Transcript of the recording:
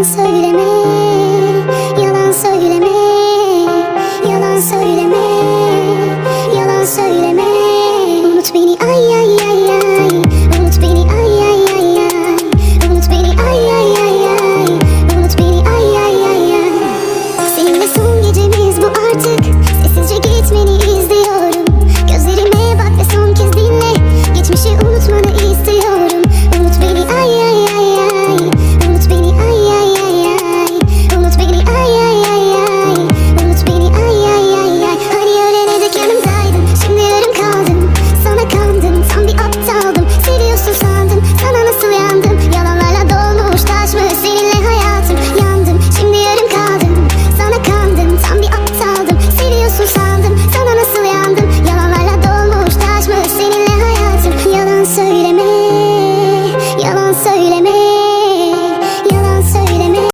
Yalan söyleme, yalan söyleme, yalan söyleme, yalan söyleme. Unut beni ay ay ay ay.